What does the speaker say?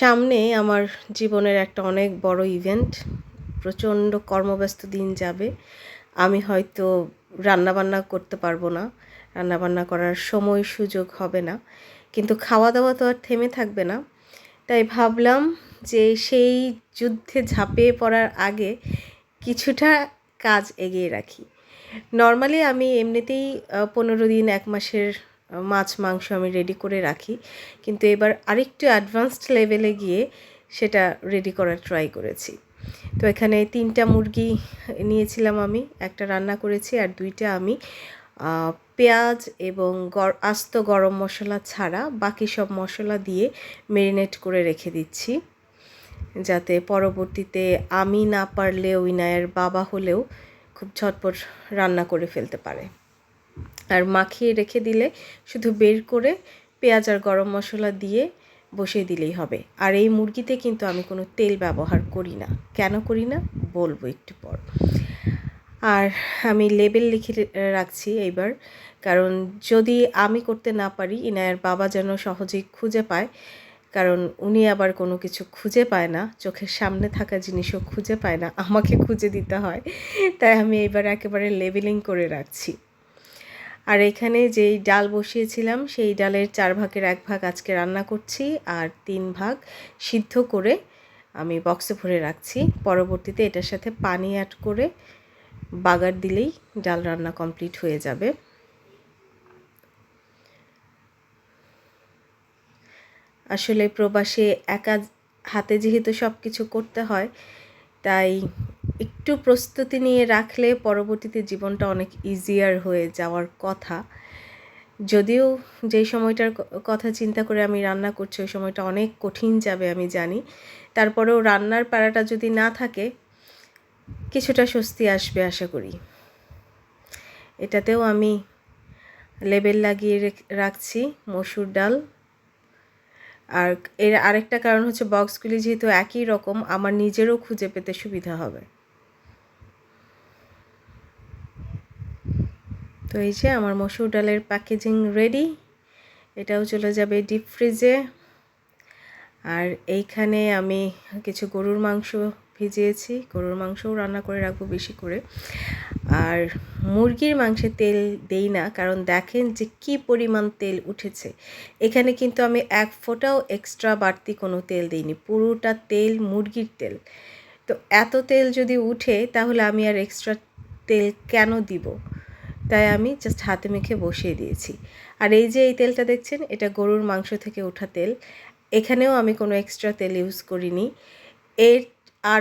সামনে আমার জীবনের একটা অনেক বড় ইভেন্ট প্রচণ্ড কর্মব্যস্ত দিন যাবে। আমি হয়তো রান্নাবান্না করতে পারব না। রান্নাবান্না করার সময় সুযোগ হবে না। কিন্তু খাওয়া দাওয়া তো আর থেমে থাকবে না। তাই ভাবলাম যে সেই যুদ্ধে ঝাঁপিয়ে পড়ার আগে কিছুটা কাজ এগিয়ে রাখি। নর্মালি আমি এমনিতেই পনেরো দিন, এক মাসের মাছ, মাংস আমি রেডি করে রাখি। কিন্তু এবার আরেকটু অ্যাডভান্সড লেভেলে গিয়ে সেটা রেডি করার ট্রাই করেছি। তো এখানে তিনটা মুরগি নিয়েছিলাম আমি, একটা রান্না করেছি আর দুইটা আমি। পেঁয়াজ এবং আস্ত গরম মশলা ছাড়া বাকি সব মশলা দিয়ে মেরিনেট করে রেখে দিচ্ছি। যাতে পরবর্তীতে আমি না পারলেও ইনায়ের বাবা হলেও খুব ঝটপট রান্না করে ফেলতে পারে। আর মাখিয়ে রেখে দিলে শুধু বের করে পেঁয়াজ আর গরম মশলা দিয়ে বসিয়ে দিলেই হবে। আর এই মুরগিতে কিন্তু আমি কোনো তেল ব্যবহার করি না। কেন করি না? বলব একটু পর। আর আমি লেবেল লিখে রাখছি এইবার। কারণ যদি আমি করতে না পারি, ইনায়ের বাবা যেন সহজেই খুঁজে পায়। কারণ উনি আবার কোনো কিছু খুঁজে পায় না। চোখের সামনে থাকা জিনিসও খুঁজে পায় না। আমাকে খুঁজে দিতে হয়। তাই আমি এবার একেবারে লেবেলিং করে রাখছি। আর এখানে যেই ডাল বসিয়েছিলাম, সেই ডালের চার ভাগের এক ভাগ আজকে রান্না করছি আর তিন ভাগ সিদ্ধ করে আমি বক্সে ভরে রাখছি। পরবর্তীতে এটার সাথে পানি অ্যাড করে বাগার দিলেই ডাল রান্না কমপ্লিট হয়ে যাবে। আসলে প্রবাসে একা হাতে যেহেতু সব কিছু করতে হয়, তাই একটু প্রস্তুতি নিয়ে রাখলে পরবর্তীতে জীবনটা অনেক ইজিয়ার হয়ে যাওয়ার কথা। যদিও যেই সময়টার কথা চিন্তা করে আমি রান্না করছি, ওই সময়টা অনেক কঠিন যাবে আমি জানি। তারপরেও রান্নার পাড়াটা যদি না থাকে, কিছুটা স্বস্তি আসবে আশা করি। এটাতেও আমি লেবেল লাগিয়ে রাখছি, মসুর ডাল। আর এর আরেকটা কারণ হচ্ছে বক্সগুলি যেহেতু একই রকম, আমার নিজেরও খুঁজে পেতে সুবিধা হবে। তো এই যে আমার মসুর ডালের প্যাকেজিং রেডি এটাও চলে যাবে ডিপ ফ্রিজে আর এইখানে আমি কিছু গরুর মাংস ভিজিয়েছি, গরুর মাংসও রান্না করে রাখব বেশি করে। আর মুরগির মাংসে তেল দেই না, কারণ দেখেন যে কি পরিমাণ তেল উঠেছে। এখানে কিন্তু আমি এক ফোঁটাও এক্সট্রা বাড়তি কোনো তেল দিইনি, পুরোটা তেল মুরগির তেল। তো এত তেল যদি উঠে, তাহলে আমি আর এক্সট্রা তেল কেন দিব? তাই আমি জাস্ট হাতে মেখে বসিয়ে দিয়েছি। আর এই যে এই তেলটা দেখছেন, এটা গরুর মাংস থেকে ওঠা তেল। এখানেও আমি কোনো এক্সট্রা তেল ইউজ করিনি। এর আর